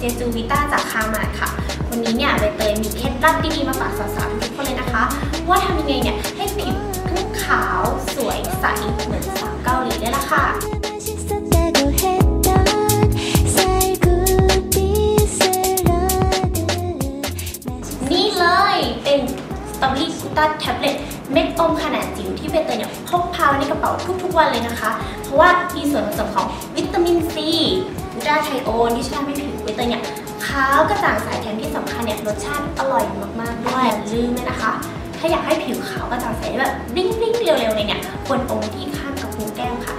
เจซูวิต้าจากคามาค่ะ วันนี้เนี่ยใบเตยมีเคล็ดลับดีๆมาฝากสาวๆทุกคนเลยนะคะ ว่าทำยังไงเนี่ยให้ผิวทั้งขาวสวยใสเหมือนสาวเกาหลีได้ละค่ะนี่เลยเป็นสตอรี่กูต้าแท็บเล็ตเม็ดอมขนาดจิ๋วที่ใบเตยเนี่ยพกพาไว้ในกระเป๋าทุกๆวันเลยนะคะ เพราะว่ามีส่วนผสมของวิตามินซีวิต้าไทโอนที่ช่วยทำให้ผิ ใบเตยเนี่ยขาวกระจ่างใสแถมที่สำคัญเนี่ยรสชาติอร่อยมากๆด้วยอย่าลืมเลยนะคะ ถ้าอยากให้ผิวขาวกระจ่างใสได้แบบบลิ้งๆเร็วๆเลยเนี่ยควรอมที่ข้างกับพุงแก้มค่ะ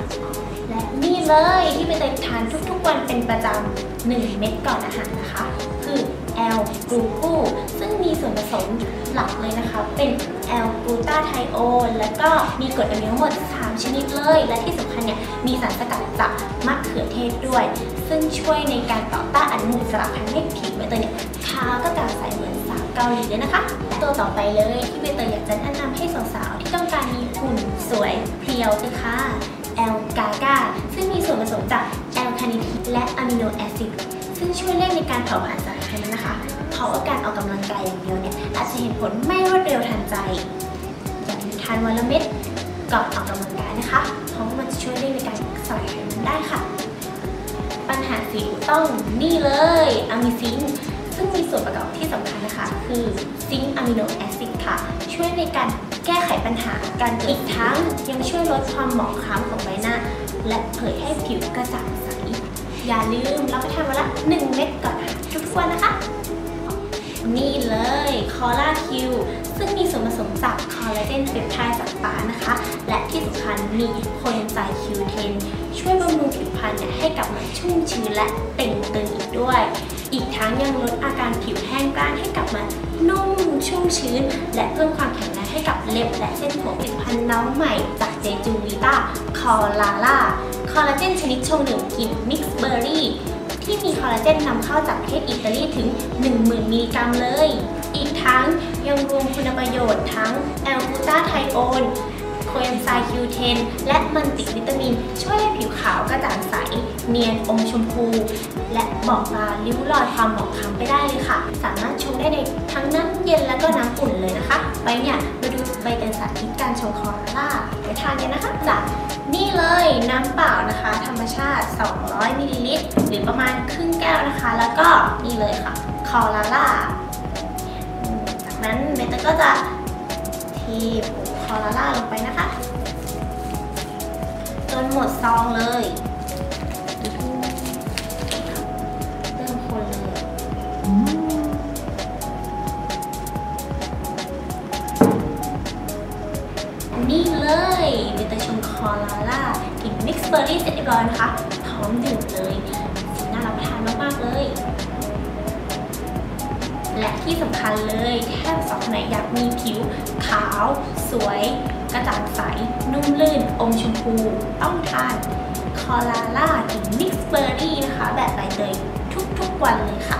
และนี่เลยที่ใบเตยทานทุกๆวันเป็นประจำ1เม็ดก่อนอาหารนะคะ คือแอลกลูคูซึ่งมีส่วนผสมหลักเลยนะคะ เป็นแอลกลูตาไทโอนแล้วก็มีกรดอะมิโนทั้งหมด 3 ชนิดเลย และที่สำคัญเนี่ยมีสารสกัดจากมะเขือเทศด้วย ซึ่งช่วยในการต่อต้านอนุมูลอิสระทำให้ผิวใบเตยเนี่ยขาวก็กระใสเหมือนสาวเกาหลีเลยนะคะ ตัวต่อไปเลยที่ใบเตยอยากจะแนะนำให้สาวๆที่ต้องการมีหุ่นสวยเพรียวเลยค่ะแอลกา g a ซึ่งมีส่วนผสมจากแอลคาเนิทีนและอะมิโนแอซิดซึ่งช่วยเร่งในการเผาผลาญสารไขมันนะคะเพราะว่าการออกกำลังกายอย่างเดียวเนี่ยอาจจะเห็นผลไม่รวดเร็วทันใจอย่าลืมทานวันละเม็ดก่อนออกกำลังกายนะคะ เพราะว่ามันจะช่วยเร่งในการสลายไขมันได้ค่ะ ปัญหาสิวต้องนี่เลยอะมิซิงซึ่งมีส่วนประกอบที่สำคัญนะคะ คือซิงอะมิโนแอซิดค่ะ ช่วยในการแก้ไขปัญหาการเกิดอีกทั้งยังช่วยลดความหมองคล้ำของใบหน้า และเผยให้ผิวกระจ่างใส อย่าลืมรับประทานวันละ 1 เม็ดก่อนอาหารทุกวันนะคะ นี่เลยคอล่าคิวซึ่งมีส่วนผสมจาก ลลาเจนเปปไทด์จากปลานะคะ และที่สำคัญมีโคเอนไซม์คิวเทนช่วยบำรุงผิวพรรณเนี่ยให้กลับมาชุ่มชื้นและเต่งตึงอีกด้วย อีกทั้งยังลดอาการผิวแห้งกร้านให้กลับมานุ่มชุ่มชื้น และเพิ่มความแข็งแรงให้กับเล็บและเส้นผมผลิตภัณฑ์น้องใหม่จากเจจูวิต้าคอลาล่าคอลลาเจนชนิดชงดื่มกลิ่นมิกซ์เบอร์รี่ที่มีคอลลาเจนนำเข้าจากประเทศอิตาลีถึง 10,000 มิลลิกรัมเลย ทั้งยังรวมคุณประโยชน์ทั้งแอลกูตาไทโอนโคเอนไซม์คิวเทนและมันติวิตามิน ช่วยให้ผิวขาวกระจ่างใส เนียนอมชมพู และบอกลาริ้วรอยความหมองคล้ำไปได้เลยค่ะ สามารถชงได้ในทั้งน้ำเย็นและก็น้ำอุ่นเลยนะคะ ไปเนี่ยมาดูใบเตยสาธิตการชงคอร์ล่าไปทานกันนะคะจากนี่เลยน้ำเปล่านะคะ ธรรมชาติ 200มิลลิลิตรหรือประมาณครึ่งแก้วนะคะ แล้วก็นี่เลยค่ะคอลาล่า นั้นเมตาก็จะทีผงคอลาล่าลงไปนะคะ จนหมดซองเลยเริ่มคนเลยนี่เลยเบเตยชงคอลาล่ากลิ่นมิกซ์เบอร์รี่เสร็จเรียบร้อยนะคะ พร้อมดื่มเลยน่ารับประทานมาก ๆ เลย ที่สำคัญเลยแทบสองไหนอยากมีผิว ขาว สวย กระจ่างใส นุ่มลื่น อมชมพู ต้องทานคอลาล่าถึงมิกซ์เบอร์รี่นะคะ แบบใบเตยทุกๆวันเลยค่ะ